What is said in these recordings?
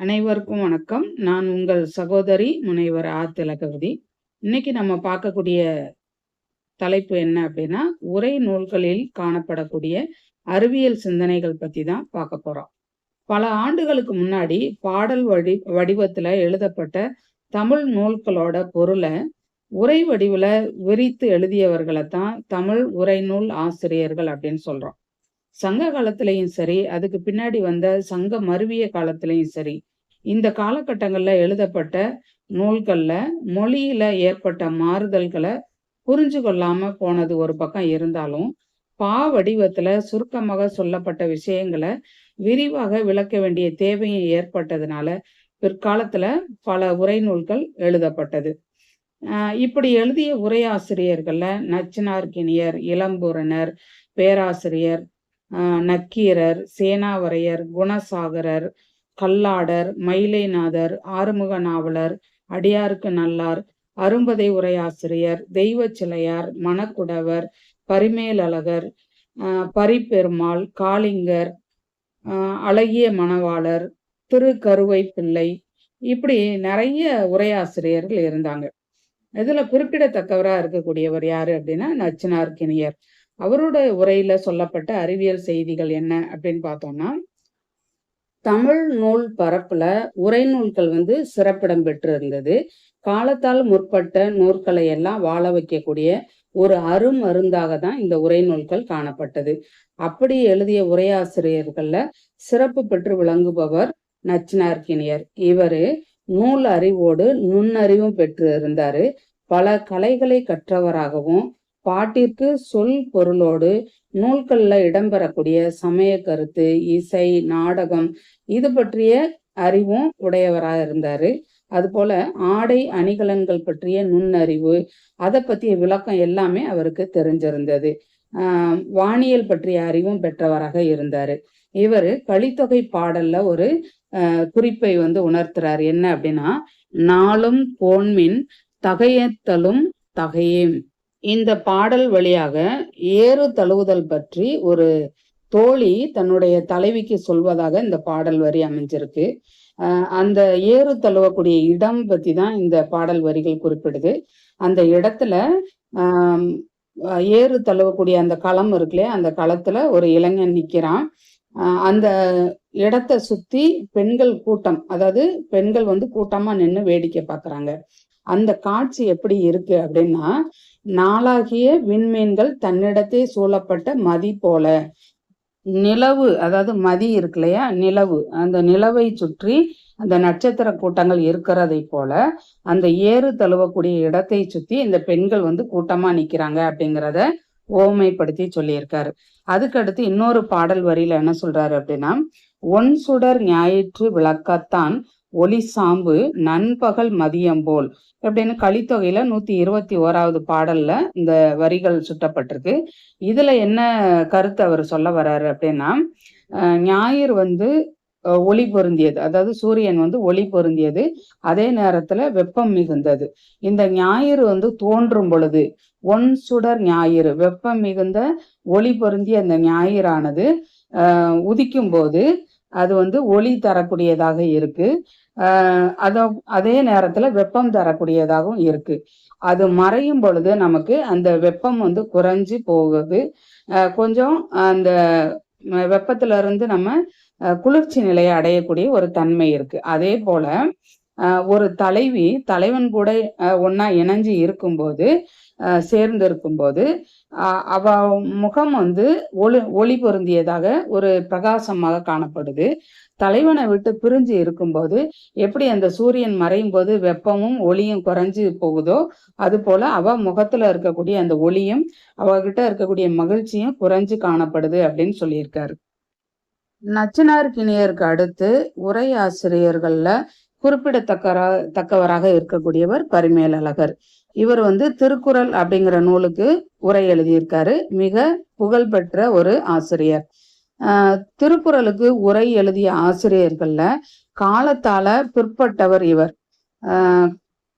அனைவருக்கும் வணக்கம். நான் உங்கள் சகோதரி முனைவர் ஆ திலகவதி இன்னைக்கு நம்ம பார்க்கக்கூடிய தலைப்பு என்ன அப்படின்னா உரை நூல்களில் காணப்படக்கூடிய அறிவியல் சிந்தனைகள் பத்தி தான் பார்க்க போறோம். பல ஆண்டுகளுக்கு முன்னாடி பாடல் வடி வடிவத்துல எழுதப்பட்ட தமிழ் நூல்களோட பொருளை உரை வடிவுல விரித்து எழுதியவர்களை தான் தமிழ் உரைநூல் ஆசிரியர்கள் அப்படின்னு சொல்றோம். சங்க காலத்திலையும் சரி அதுக்கு பின்னாடி வந்த சங்க மருவிய காலத்திலையும் சரி இந்த காலகட்டங்களில் எழுதப்பட்ட நூல்கள்ல மொழியில் ஏற்பட்ட மாறுதல்களை புரிஞ்சு கொள்ளாம போனது ஒரு பக்கம் இருந்தாலும் பா வடிவத்துல சுருக்கமாக சொல்லப்பட்ட விஷயங்களை விரிவாக விளக்க வேண்டிய தேவையும் ஏற்பட்டதுனால பிற்காலத்துல பல உரை நூல்கள் எழுதப்பட்டது. ஆஹ் இப்படி எழுதிய உரையாசிரியர்களில் நச்சினார்கினியர் இளம்பூரணர் பேராசிரியர் ஆஹ் நக்கீரர் சேனாவரையர் குணசாகரர் கல்லாடர் மயிலைநாதர் ஆறுமுக நாவலர் அடியாருக்கு நல்லார் அரும்பதை உரையாசிரியர் தெய்வ சிலையார் மணக்குடவர் பரிமேலழகர் பரிப்பெருமாள் காளிங்கர் அழகிய மணவாளர் திரு கருவை பிள்ளை இப்படி நிறைய உரையாசிரியர்கள் இருந்தாங்க. இதுல குறிப்பிடத்தக்கவரா இருக்கக்கூடியவர் யாரு அப்படின்னா நச்சினார்கினியர் அவரோட உரையில சொல்லப்பட்ட அறிவியல் செய்திகள் என்ன அப்படின்னு பார்த்தோம்னா தமிழ் நூல் பரப்புல உரைநூல்கள் வந்து சிறப்பிடம் பெற்று இருந்தது காலத்தால் முற்பட்ட நூற்களை எல்லாம் வாழ வைக்கக்கூடிய ஒரு அருமருந்தாக தான் இந்த உரைநூல்கள் காணப்பட்டது. அப்படி எழுதிய உரையாசிரியர்கள்ல சிறப்பு பெற்று விளங்குபவர் நச்சினார்கினியர் இவரு நூல் அறிவோடு நுண்ணறிவும் பெற்று இருந்தாரு பல கலைகளை கற்றவராகவும் பாட்டிற்கு சொல் பொருளோடு நூல்களில் இடம்பெறக்கூடிய சமய கருத்து இசை நாடகம் இது பற்றிய அறிவும் உடையவராக இருந்தாரு. அதுபோல ஆடை அணிகலன்கள் பற்றிய நுண்ணறிவு அதை பற்றிய விளக்கம் எல்லாமே அவருக்கு தெரிஞ்சிருந்தது. வானியல் பற்றிய அறிவும் பெற்றவராக இருந்தாரு. இவர் கழித்தொகை பாடல்ல ஒரு குறிப்பை வந்து உணர்த்துறாரு. என்ன அப்படின்னா நாளும் கோன்மின் தகையத்தலும் தகையேம். இந்த பாடல் வழியாக ஏறு தழுவுதல் பற்றி ஒரு தோழி தன்னுடைய தலைவிக்கு சொல்வதாக இந்த பாடல் வரி அமைஞ்சிருக்கு. அந்த ஏறு தழுவக்கூடிய இடம் பத்தி தான் இந்த பாடல் வரிகள் குறிப்பிடுது. அந்த இடத்துல ஆஹ் ஏறு தழுவக்கூடிய அந்த களம் இருக்கு அந்த களத்துல ஒரு இளைஞன் நிக்கிறான். அந்த இடத்த சுத்தி பெண்கள் கூட்டம் அதாவது பெண்கள் வந்து கூட்டமா நின்று வேடிக்கை பாக்குறாங்க. அந்த காட்சி எப்படி இருக்கு அப்படின்னா நாளாகிய விண்மீன்கள் தன்னிடத்தே சூழப்பட்ட மதி போல. நிலவு அதாவது மதி இருக்கு இல்லையா நிலவு. அந்த நிலவை சுற்றி அந்த நட்சத்திர கூட்டங்கள் இருக்கிறதை போல அந்த ஏறு தழுவக்கூடிய இடத்தை சுத்தி இந்த பெண்கள் வந்து கூட்டமா நிக்கிறாங்க அப்படிங்கிறத ஓமைப்படுத்தி சொல்லியிருக்காரு. அதுக்கடுத்து இன்னொரு பாடல் வரியில என்ன சொல்றாரு அப்படின்னா ஒன் சுடர் ஞாயிற்று விளக்கத்தான் ஒளி சாம்பு நண்பகல் மதியம் போல். அப்படின்னு கலித்தொகையில நூத்தி இருபத்தி ஓராவது பாடல்ல இந்த வரிகள் சுட்டப்பட்டிருக்கு. இதுல என்ன கருத்து அவர் சொல்ல வர்றாரு அப்படின்னா ஞாயிறு வந்து ஒளி பொருந்தியது. அதாவது சூரியன் வந்து ஒளி பொருந்தியது. அதே நேரத்துல வெப்பம் மிகுந்தது. இந்த ஞாயிறு வந்து தோன்றும் பொழுது ஒன் சுடர் ஞாயிறு வெப்பம் மிகுந்த ஒளி பொருந்திய அந்த ஞாயிறானது ஆஹ் உதிக்கும் போது அது வந்து ஒளி தரக்கூடியதாக இருக்கு. அதோ அதே நேரத்துல வெப்பம் தரக்கூடியதாகவும் இருக்கு. அது மறையும் பொழுது நமக்கு அந்த வெப்பம் வந்து குறைஞ்சு போகுது. கொஞ்சம் அந்த வெப்பத்துல இருந்து நம்ம குளிர்ச்சி நிலையை அடையக்கூடிய ஒரு தன்மை இருக்கு. அதே போல ஒரு தலைவி தலைவன் கூட ஒன்னா இணைஞ்சு இருக்கும்போது சேர்ந்து இருக்கும்போது அவ முகம் வந்து ஒளி ஒளி பொருந்தியதாக ஒரு பிரகாசமாக காணப்படுது. தலைவனை விட்டு பிரிஞ்சு இருக்கும்போது எப்படி அந்த சூரியன் மறையும் போது வெப்பமும் ஒளியும் குறைஞ்சு போகுதோ அது போல அவ முகத்துல இருக்கக்கூடிய அந்த ஒளியும் அவகிட்ட இருக்கக்கூடிய மகிழ்ச்சியும் குறைஞ்சு காணப்படுது அப்படின்னு சொல்லியிருக்காரு. நச்சினார்கினியருக்கு அடுத்து உரை ஆசிரியர்கள்ல குறிப்பிடத்தக்கரா தக்கவராக இருக்கக்கூடியவர் பரிமேலழகர். இவர் வந்து திருக்குறள் அப்படிங்கிற நூலுக்கு உரை எழுதியிருக்காரு. மிக புகழ்பெற்ற ஒரு ஆசிரியர். ஆஹ் திருக்குறளுக்கு உரை எழுதிய ஆசிரியர்கள்ல காலத்தால பிற்பட்டவர் இவர். ஆஹ்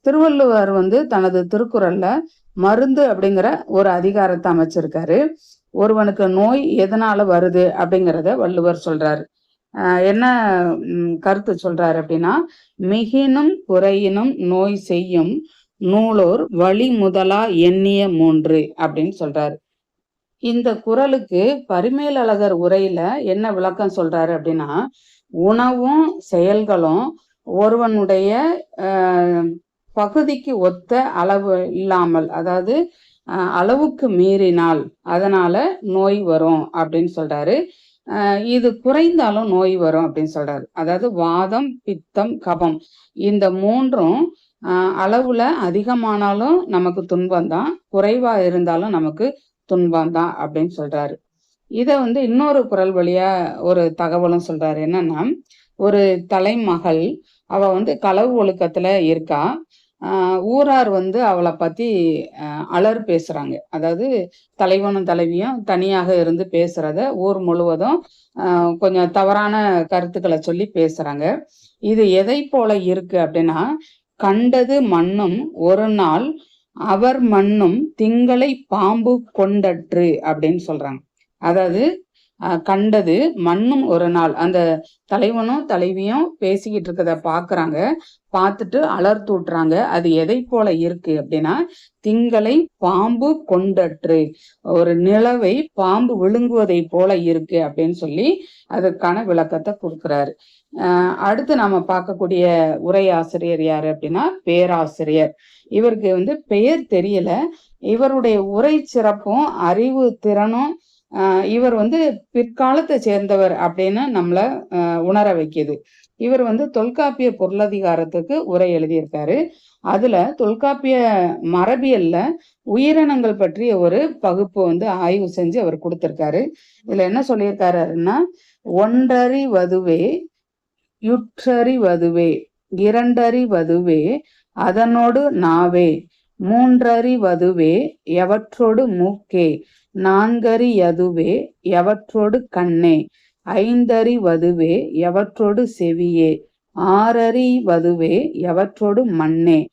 திருவள்ளுவர் வந்து தனது திருக்குறள்ல மருந்து அப்படிங்கிற ஒரு அதிகாரத்தை அமைச்சிருக்காரு. ஒருவனுக்கு நோய் எதனால வருது அப்படிங்கிறத வள்ளுவர் சொல்றாரு. என்ன கருத்து சொல்றாரு அப்படின்னா மிகினும் குறையினும் நோய் செய்யும் நூலோர் வழி முதலா எண்ணிய மூன்று அப்படின்னு சொல்றாரு. இந்த குரலுக்கு பரிமேலழகர் உரையில என்ன விளக்கம் சொல்றாரு அப்படின்னா உணவும் செயல்களும் ஒருவனுடைய பகுதிக்கு ஒத்த அளவு இல்லாமல் அதாவது அளவுக்கு மீறினால் அதனால நோய் வரும் அப்படின்னு சொல்றாரு. இது குறைந்தாலும் நோய் வரும் அப்படின்னு சொல்றாரு. அதாவது வாதம் பித்தம் கபம் இந்த மூன்றும் அளவுல அதிகமானாலும் நமக்கு துன்பம் தான். குறைவா இருந்தாலும் நமக்கு துன்பம் தான் அப்படின்னு சொல்றாரு. இத வந்து இன்னொரு குரல் வழியா ஒரு தகவலும் சொல்றாரு. என்னன்னா ஒரு தலைமகள் அவ வந்து களவு ஒழுக்கத்துல இருக்கா. ஊரார் வந்து அவளை பத்தி அலர் பேசுறாங்க. அதாவது தலைவனும் தலைவியும் தனியாக இருந்து பேசுறத ஊர் முழுவதும் கொஞ்சம் தவறான கருத்துக்களை சொல்லி பேசுறாங்க. இது எதை போல இருக்கு அப்படின்னா கண்டது மண்ணும் ஒரு நாள் அவர் மண்ணும் திங்களை பாம்பு கொண்டற்று அப்படின்னு சொல்றாங்க. அதாவது கண்டது மண்ணும் ஒரு நாள் அந்த தலைவனும் தலைவியும் பேசிக்கிட்டு இருக்கிறத பாக்குறாங்க. பார்த்துட்டு அலர்த்தூட்டுறாங்க அது எதை போல இருக்கு அப்படின்னா திங்களை பாம்பு கொண்டற்று. ஒரு நிலவை பாம்பு விழுங்குவதை போல இருக்கு அப்படின்னு சொல்லி அதுக்கான விளக்கத்தை கொடுக்குறாரு. அடுத்து நாம பார்க்கக்கூடிய உரை ஆசிரியர் யாரு அப்படின்னா பேராசிரியர். இவருக்கு வந்து பெயர் தெரியல. இவருடைய உரை சிறப்பும் அறிவு திறனும் இவர் வந்து பிற்காலத்தை சேர்ந்தவர் அப்படின்னு நம்மள உணர வைக்கிது. இவர் வந்து தொல்காப்பிய பொருளதிகாரத்துக்கு உரை எழுதியிருக்காரு. அதுல தொல்காப்பிய மரபியல்ல உயிரினங்கள் பற்றிய ஒரு பகுப்பு வந்து ஆய்வு செஞ்சு அவர் கொடுத்திருக்காரு. இதுல என்ன சொல்லியிருக்காருன்னா ஒன்றறிவதுவே யுற்றறிவதுவே யுற்றறி வதுவே வதுவே அதனோடு நாவே. மூன்றறி வதுவே எவற்றோடு மூக்கே நான்கறியதுவே எவற்றோடு கண்ணே. ஐந்தறி வதுவே எவற்றோடு செவியே ஆறறி வதுவே எவற்றோடு மண்ணே.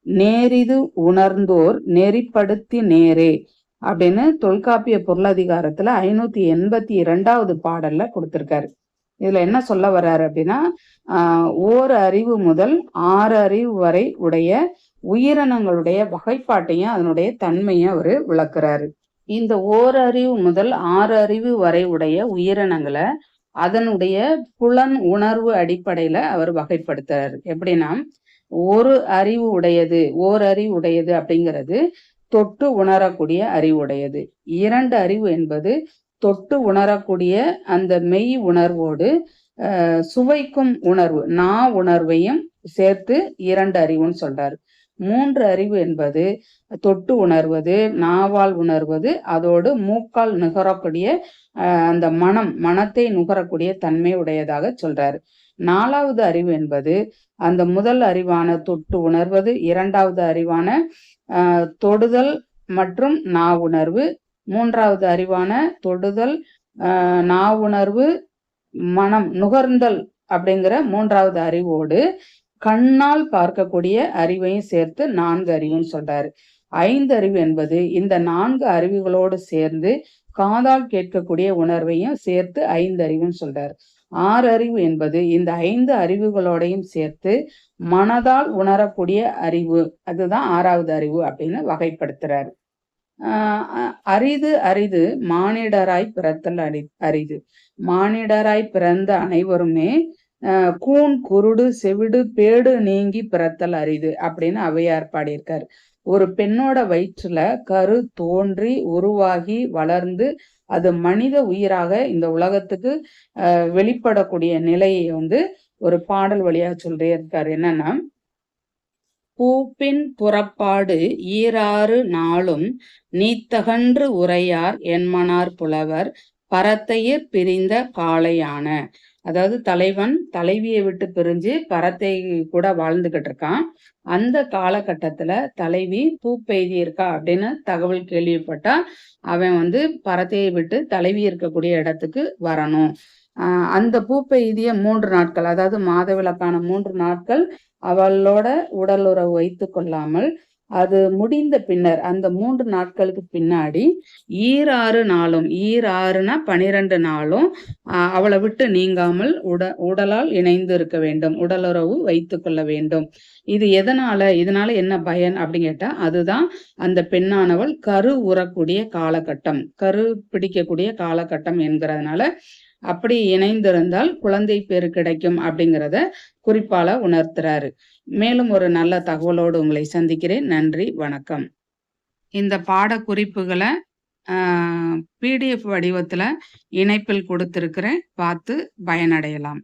நேரிது உணர்ந்தோர் நெறிப்படுத்தி நேரே அப்படின்னு தொல்காப்பிய பொருளாதிகாரத்துல ஐநூத்தி எண்பத்தி இரண்டாவது பாடல்ல கொடுத்திருக்காரு. இதுல என்ன சொல்ல வர்றாரு அப்படின்னா ஓர் அறிவு முதல் ஆறு அறிவு வரை உடைய உயிரினங்களுடைய வகைப்பாட்டையும் அதனுடைய தன்மையும் அவரு விளக்குறாரு. இந்த ஓரறிவு முதல் ஆறு அறிவு வரை உடைய உயிரினங்களை அதனுடைய புலன் உணர்வு அடிப்படையில அவர் வகைப்படுத்துறாரு. எப்படின்னா ஒரு அறிவு உடையது ஓரறிவு உடையது அப்படிங்கிறது தொட்டு உணரக்கூடிய அறிவுடையது இரண்டு அறிவு என்பது தொட்டு உணரக்கூடிய அந்த மெய் உணர்வோடு சுவைக்கும் உணர்வு நா உணர்வையும் சேர்த்து இரண்டு அறிவுன்னு சொல்றாரு. மூன்று அறிவு என்பது தொட்டு உணர்வது நாவால் உணர்வது அதோடு மூக்கால் நுகரக்கூடிய அந்த மனம் மனத்தை நுகரக்கூடிய தன்மை உடையதாக சொல்றாரு. நாலாவது அறிவு என்பது அந்த முதல் அறிவான தொட்டு உணர்வது இரண்டாவது அறிவான தொடுதல் மற்றும் நா உணர்வு மூன்றாவது அறிவான தொடுதல் நா உணர்வு மனம் நுகர்ந்தல் அப்படிங்கிற மூன்றாவது அறிவோடு கண்ணால் பார்க்கக்கூடிய அறிவையும் சேர்த்து நான்கு அறிவுன்னு சொல்றாரு. ஐந்து அறிவு என்பது இந்த நான்கு அறிவுகளோடு சேர்ந்து காதால் கேட்கக்கூடிய உணர்வையும் சேர்த்து ஐந்து அறிவுன்னு சொல்றாரு. ஆறு அறிவு என்பது இந்த ஐந்து அறிவுகளோடையும் சேர்த்து மனதால் உணரக்கூடிய அறிவு. அதுதான் ஆறாவது அறிவு அப்படின்னு வகைப்படுத்துறாரு. அரிது அரிது மானிடராய் பிறத்தல் அரி அரிது. மானிடராய் பிறந்த அனைவருமே கூன் குருடு செவிடு பேடு நீங்கி பிறத்தல் அரிது அப்படின்னு அவையார் பாடியிருக்காரு. ஒரு பெண்ணோட வயிற்றுல கரு தோன்றி உருவாகி வளர்ந்து அது மனித உயிராக இந்த உலகத்துக்கு வெளிப்படக்கூடிய நிலையை வந்து ஒரு பாடல் வழியா சொல்றே இருக்காரு. என்னன்னா பூப்பின் புறப்பாடு ஈராறு நாளும் நீத்தகன்று உரையார் என்மனார் புலவர் பரத்தையிற் பிரிந்த காளையான. அதாவது தலைவன் தலைவியை விட்டு பிரிஞ்சு பரத்தை கூட வாழ்ந்துகிட்டு இருக்கான். அந்த காலகட்டத்துல தலைவி பூ பெய்தியிருக்கா அப்படின்னு தகவல் கேள்விப்பட்டா அவன் வந்து பரத்தையை விட்டு தலைவி இருக்கக்கூடிய இடத்துக்கு வரணும். அந்த பூப்பெய்திய மூன்று நாட்கள் அதாவது மாதவிளக்கான மூன்று நாட்கள் அவளோட உடல் உறவு வைத்து கொள்ளாமல் அது முடிந்த பின்னர் அந்த மூன்று நாட்களுக்கு பின்னாடி ஈராறு நாளும் ஈராறுனா பனிரெண்டு நாளும் ஆஹ் அவளை விட்டு நீங்காமல் உட உடலால் இணைந்து இருக்க வேண்டும் உடலுறவு வைத்து கொள்ள வேண்டும். இது எதனால இதனால என்ன பயன் அப்படின்னு கேட்டா அதுதான் அந்த பெண்ணானவள் கரு உறக்கூடிய காலகட்டம் கரு பிடிக்கக்கூடிய காலகட்டம் என்கிறதுனால அப்படி இணைந்திருந்தால் குழந்தை பேர் கிடைக்கும் அப்படிங்கிறத குறிப்பால உணர்த்துறாரு. மேலும் ஒரு நல்ல தகவலோடு உங்களை சந்திக்கிறேன். நன்றி வணக்கம். இந்த பாட குறிப்புகளை பிடிஎஃப் வடிவத்தில் இணைப்பில் கொடுத்துருக்கிறேன். பார்த்து பயனடையலாம்.